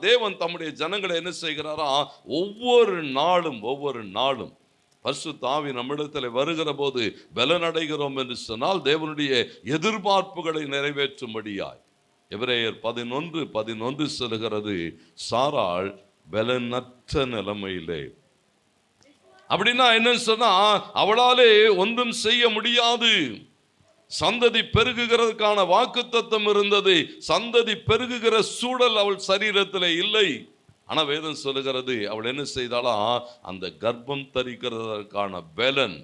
தேவன் தம்முடைய ஜனங்களை என்ன செய்கிறாரா? ஒவ்வொரு நாளும் ஒவ்வொரு நாளும் பசு தாவி நம்மிடத்தில் வருகிற போது பலனடைகிறோம் என்று சொன்னால் தேவனுடைய எதிர்பார்ப்புகளை நிறைவேற்றும்படியாய். எவரேயர் பதினொன்று பதினொன்று செல்கிறது சாராள் பலனற்ற நிலைமையிலே. அப்படின்னா என்னன்னு சொன்னா அவளாலே ஒன்றும் செய்ய முடியாது. சந்ததி பெருகுகிறதுக்கான வாக்குத்தத்தம் இருந்தது. சந்ததி பெருகுகிற சூழல் அவள் சரீரத்தில் இல்லை. ஆனால் வேதம் சொல்லுகிறது அவள் என்ன செய்தாளா? அந்த கர்ப்பம் தரிக்கிறதற்கான பலன்.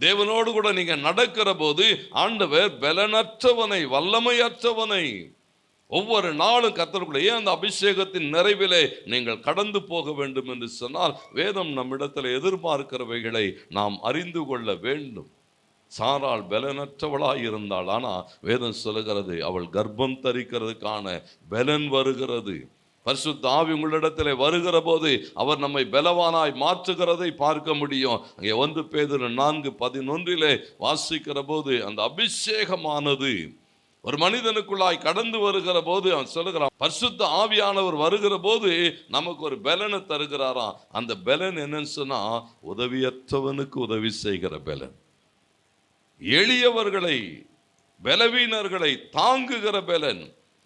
தேவனோடு கூட நீங்கள் நடக்கிற போது ஆண்டவர் பலனற்றவனை வல்லமையற்றவனை. ஒவ்வொரு நாளும் கத்தருக்குள்ளே அந்த அபிஷேகத்தின் நிறைவிலே நீங்கள் கடந்து போக வேண்டும் என்று சொன்னால் வேதம் நம்மிடத்தில் எதிர்பார்க்கிறவைகளை நாம் அறிந்து கொள்ள வேண்டும். சாரால் பலனற்றவளாக இருந்தாள் ஆனால் வேதம் சொல்லுகிறது அவள் கர்ப்பம் தரிக்கிறதுக்கான பலன் வருகிறது. பரிசுத்த ஆவி உங்களிடத்தில் வருகிற போது அவர் நம்மை பலவானாய் மாற்றுகிறதை பார்க்க முடியும். அங்கே ஒன்று பேதில் நான்கு பதினொன்றிலே வாசிக்கிற போது அந்த அபிஷேகமானது ஒரு மனிதனுக்குள்ளாய் கடந்து வருகிற போது அவன் சொல்லுகிறான் பரிசுத்த ஆவியானவர் வருகிற போது நமக்கு ஒரு பலனை தருகிறாராம். அந்த பலன் என்னன்னு சொன்னா உதவியற்றவனுக்கு உதவி செய்கிற பலன். எளியவர்களை பலவீனர்களை தாங்குகிற பலன்.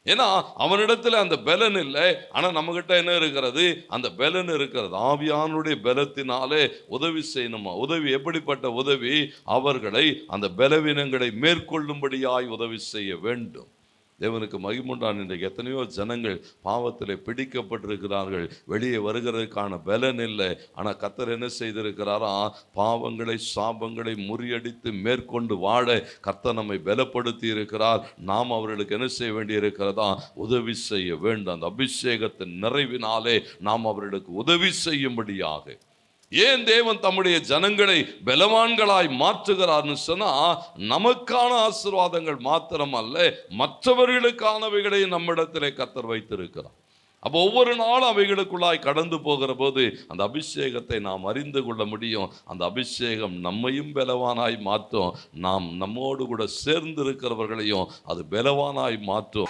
ஏன்னா அவனிடத்தில் அந்த பலன் இல்லை. ஆனா நம்மகிட்ட என்ன இருக்கிறது? அந்த பலன் இருக்கிறது. ஆவியானுடைய பலத்தினாலே உதவி செய்யணுமா? உதவி எப்படிப்பட்ட உதவி? அவர்களை அந்த பலவீனங்களை மேற்கொள்ளும்படியாய் உதவி செய்ய வேண்டும். தேவனுக்கு மகிமுண்டான் இன்றைக்கு எத்தனையோ ஜனங்கள் பாவத்தில் பிடிக்கப்பட்டிருக்கிறார்கள். வெளியே வருகிறதுக்கான பலன் இல்லை. ஆனால் கத்தர் என்ன செய்திருக்கிறாரா? பாவங்களை சாபங்களை முறியடித்து மேற்கொண்டு வாழ கர்த்தர் நம்மை பலப்படுத்தி இருக்கிறார் நாம் அவர்களுக்கு என்ன செய்ய வேண்டியிருக்கிறதா? உதவி செய்ய வேண்டும். அந்த அபிஷேகத்தின் நிறைவினாலே நாம் அவர்களுக்கு உதவி செய்யும்படியாக. ஏன் தேவன் தம்முடைய ஜனங்களை பலவான்களாய் மாற்றுகிறார்னு சொன்னா நமக்கான ஆசீர்வாதங்கள் மாத்திரம் அல்ல மற்றவர்களுக்கானவைகளை நம்மிடத்திலே கத்தர் வைத்திருக்கிறார். அப்போ ஒவ்வொரு நாளும் அவைகளுக்குள்ளாய் கடந்து போகிற போது அந்த அபிஷேகத்தை நாம் அறிந்து கொள்ள முடியும். அந்த அபிஷேகம் நம்மையும் பலவானாய் மாற்றும். நாம் நம்மோடு கூட சேர்ந்து இருக்கிறவர்களையும் அது பலவானாய் மாற்றும்.